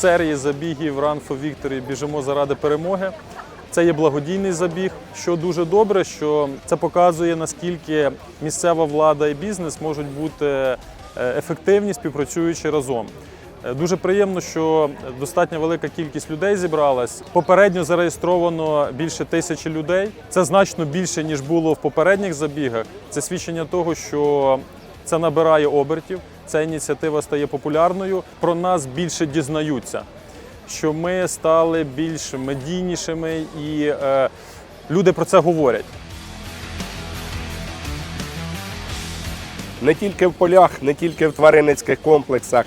серії забігів Run for Victory біжимо заради перемоги. Це є благодійний забіг, що дуже добре, що це показує наскільки місцева влада і бізнес можуть бути е, ефективні, співпрацюючи разом. Е, Дуже приємно, що достатньо велика кількість людей зібралась. Попередньо зареєстровано більше тисячі людей. Це значно більше ніж було в попередніх забігах. Це свідчення того, що це набирає обертів. Ця ініціатива стає популярною. Про нас більше дізнаються, що ми стали більш медійнішими, і е, люди про це говорять. не тільки в полях, не тільки в тваринницьких комплексах,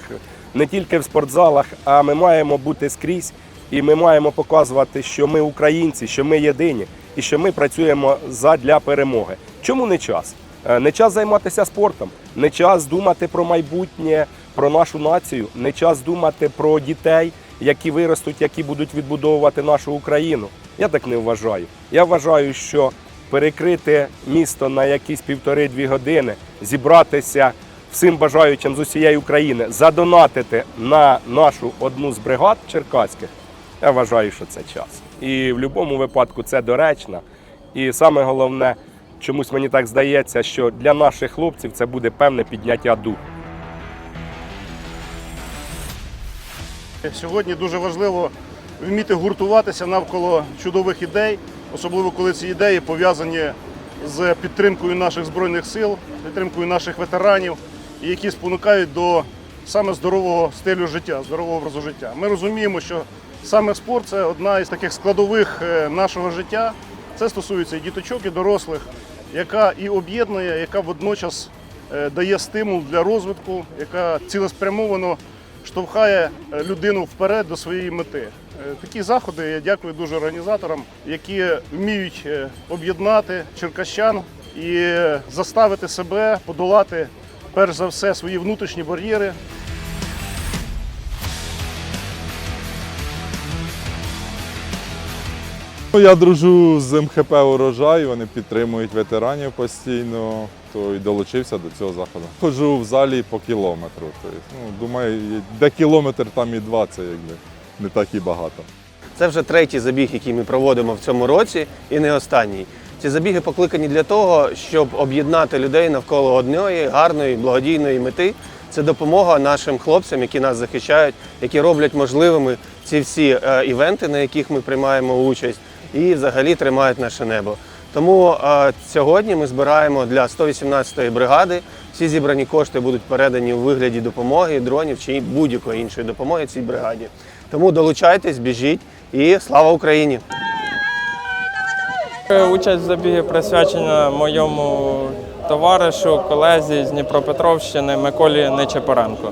не тільки в спортзалах, а ми маємо бути скрізь і ми маємо показувати, що ми українці, що ми єдині і що ми працюємо задля перемоги. Чому не час? Е, Не час займатися спортом, не час думати про майбутнє, про нашу націю, не час думати про дітей, які виростуть, які будуть відбудовувати нашу Україну. Я так не вважаю. Я вважаю, що перекрити місто на якісь півтори-дві години, зібратися всім бажаючим з усієї України, задонатити на нашу одну з бригад черкаських. Я вважаю, що це час. І в будь-якому випадку це доречно. І саме головне, чомусь мені так здається, що для наших хлопців це буде певне підняття духу. Сьогодні дуже важливо вміти гуртуватися навколо чудових ідей, особливо коли ці ідеї пов'язані з підтримкою наших збройних сил, підтримкою наших ветеранів, які спонукають до саме здорового стилю життя, здорового образу життя. Ми розуміємо, що саме спорт це одна із таких складових е, нашого життя. Це стосується і діточок, і дорослих, яка і об'єднує, яка водночас е, дає стимул для розвитку, яка цілеспрямовано штовхає е, людину вперед до своєї мети. Е, Такі заходи я дякую дуже організаторам, які вміють об'єднати черкащан і заставити себе подолати перш за все свої внутрішні бар'єри, Я дружу з МХП урожай, вони підтримують ветеранів постійно, то й долучився до цього заходу. Ходжу в залі по кілометру. Тобто, ну, думаю, де кілометр, там і два, це якби не так і багато. Це вже третій забіг, який ми проводимо в цьому році, і не останній. Ці забіги покликані для того, щоб об'єднати людей навколо одної гарної благодійної мети. Це допомога нашим хлопцям, які нас захищають, які роблять можливими ці всі е, івенти, на яких ми приймаємо участь, і взагалі тримають наше небо. Тому е, сьогодні ми збираємо для 118-ї бригади. Всі зібрані кошти будуть передані у вигляді допомоги, дронів чи будь-якої іншої допомоги цій бригаді. Тому долучайтесь, біжіть і слава Україні! Участь в забігі присвячена моєму товаришу, колезі з Дніпропетровщини Миколі Нечепоренко.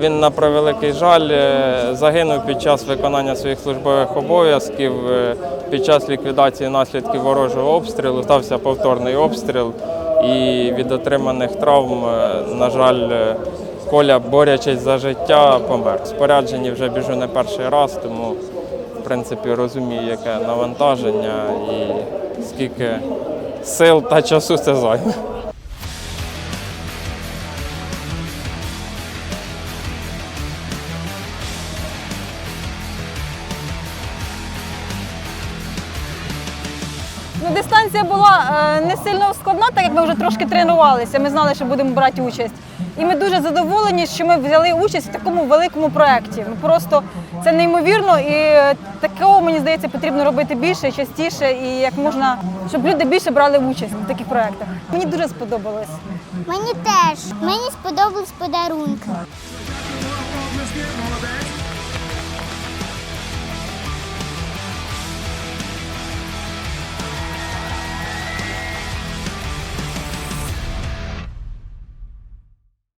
Він, на превеликий жаль, е, загинув під час виконання своїх службових обов'язків, е, під час ліквідації наслідків ворожого обстрілу. Стався повторний обстріл і від отриманих травм, е, на жаль, Коля, борячись за життя, помер. В спорядженні вже біжу не перший раз, тому в принципі розумію, яке навантаження і скільки сил та часу це займе. Ну, дистанція була е, не сильно складна, так як ми вже трошки тренувалися. Ми знали, що будемо брати участь. І ми дуже задоволені, що ми взяли участь в такому великому проєкті. Ну, просто це неймовірно, і е, такого, мені здається, потрібно робити більше, частіше, і як можна, щоб люди більше брали участь в таких проєктах. Мені дуже сподобалось. Мені теж. Мені сподобались подарунки.